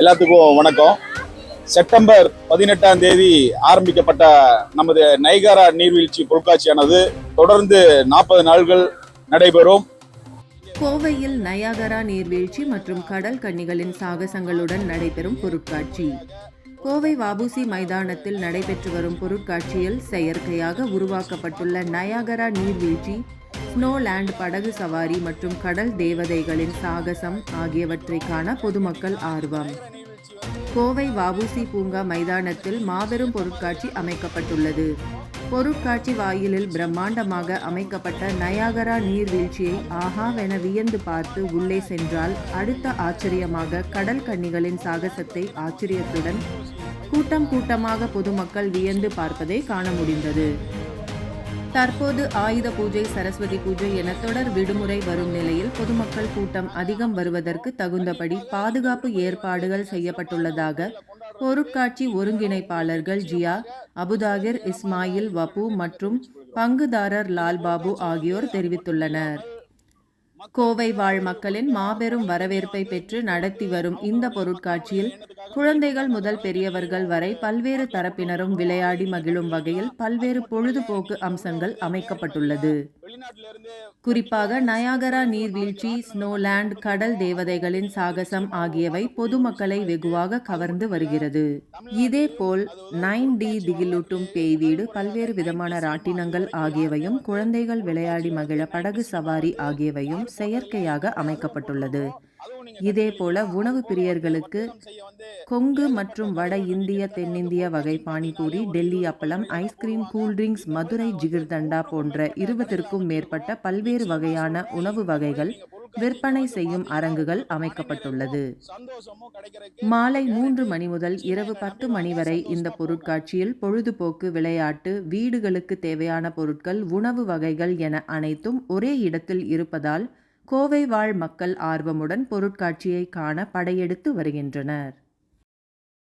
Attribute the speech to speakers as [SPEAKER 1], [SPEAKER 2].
[SPEAKER 1] எல்லாத்துக்கும் வணக்கம். செப்டம்பர் பதினெட்டாம் தேதி ஆரம்பிக்கப்பட்ட நமது நைகாரா நீர்வீழ்ச்சி பொருட்காட்சியானது தொடர்ந்து நாற்பது நாள்கள் நடைபெறும்.
[SPEAKER 2] கோவையில் நயாகரா நீர்வீழ்ச்சி மற்றும் கடல் கன்னிகளின் சாகசங்களுடன் நடைபெறும் பொருட்காட்சி. கோவை வாபுசி மைதானத்தில் நடைபெற்று வரும் பொருட்காட்சியில் செயற்கையாக உருவாக்கப்பட்டுள்ள நயாகரா நீர்வீழ்ச்சி ஸ்னோலேண்ட் படகு சவாரி மற்றும் கடல் தேவதைகளின் சாகசம் ஆகியவற்றை காண பொதுமக்கள் ஆர்வம். கோவை வாபுசி பூங்கா மைதானத்தில் மாபெரும் பொருட்காட்சி அமைக்கப்பட்டுள்ளது. பொருட்காட்சி வாயிலில் பிரம்மாண்டமாக அமைக்கப்பட்ட நயாகரா நீர்வீழ்ச்சியை ஆஹாவென வியந்து பார்த்து உள்ளே சென்றால் அடுத்த ஆச்சரியமாக கடல் கன்னிகளின் சாகசத்தை ஆச்சரியத்துடன் கூட்டம் கூட்டமாக பொதுமக்கள் வியந்து பார்ப்பதை காண முடிந்தது. தற்போது ஆயுத பூஜை சரஸ்வதி பூஜை என தொடர் விடுமுறை வரும் நிலையில் பொதுமக்கள் கூட்டம் அதிகம் வருவதற்கு தகுந்தபடி பாதுகாப்பு ஏற்பாடுகள் செய்யப்பட்டுள்ளதாக பொருட்காட்சி ஒருங்கிணைப்பாளர்கள் ஜியா அபுதாகிர் இஸ்மாயில் வபு மற்றும் பங்குதாரர் லால்பாபு ஆகியோர் தெரிவித்துள்ளனர். கோவை வாழ் மக்களின் மாபெரும் வரவேற்பை பெற்று நடத்தி வரும் இந்த பொருட்காட்சியில் குழந்தைகள் முதல் பெரியவர்கள் வரை பல்வேறு தரப்பினரும் விளையாடி மகிழும் வகையில் பல்வேறு பொழுதுபோக்கு அம்சங்கள் அமைக்கப்பட்டுள்ளது. குறிப்பாக நயாகரா நீர்வீழ்ச்சி ஸ்னோலேண்ட் கடல் தேவதைகளின் சாகசம் ஆகியவை பொதுமக்களை வெகுவாக கவர்ந்து வருகிறது. இதேபோல் நைன் டி திகிலூட்டும் பேய் வீடு பல்வேறு விதமான ராட்டினங்கள் ஆகியவையும் குழந்தைகள் விளையாடி மகிழ படகு சவாரி ஆகியவையும் செயற்கையாக அமைக்கப்பட்டுள்ளது. இதேபோல உணவு பிரியர்களுக்கு கொங்கு மற்றும் வட இந்திய தென்னிந்திய வகை பானிபூரி டெல்லி அப்பளம் ஐஸ்கிரீம் கூல்ட்ரிங்க்ஸ் மதுரை ஜிகிர்தண்டா போன்ற இருபதிற்கும் மேற்பட்ட பல்வேறு வகையான உணவு வகைகள் விற்பனை செய்யும் அரங்குகள் அமைக்கப்பட்டுள்ளது. மாலை மூன்று மணி முதல் இரவு பத்து மணி வரை இந்த பொருட்காட்சியில் பொழுதுபோக்கு விளையாட்டு வீடுகளுக்கு தேவையான பொருட்கள் உணவு வகைகள் என அனைத்தும் ஒரே இடத்தில் இருப்பதால் கோவை வாழ் மக்கள் ஆர்வமுடன் பொருட்காட்சியை காண படையெடுத்து வருகின்றனர்.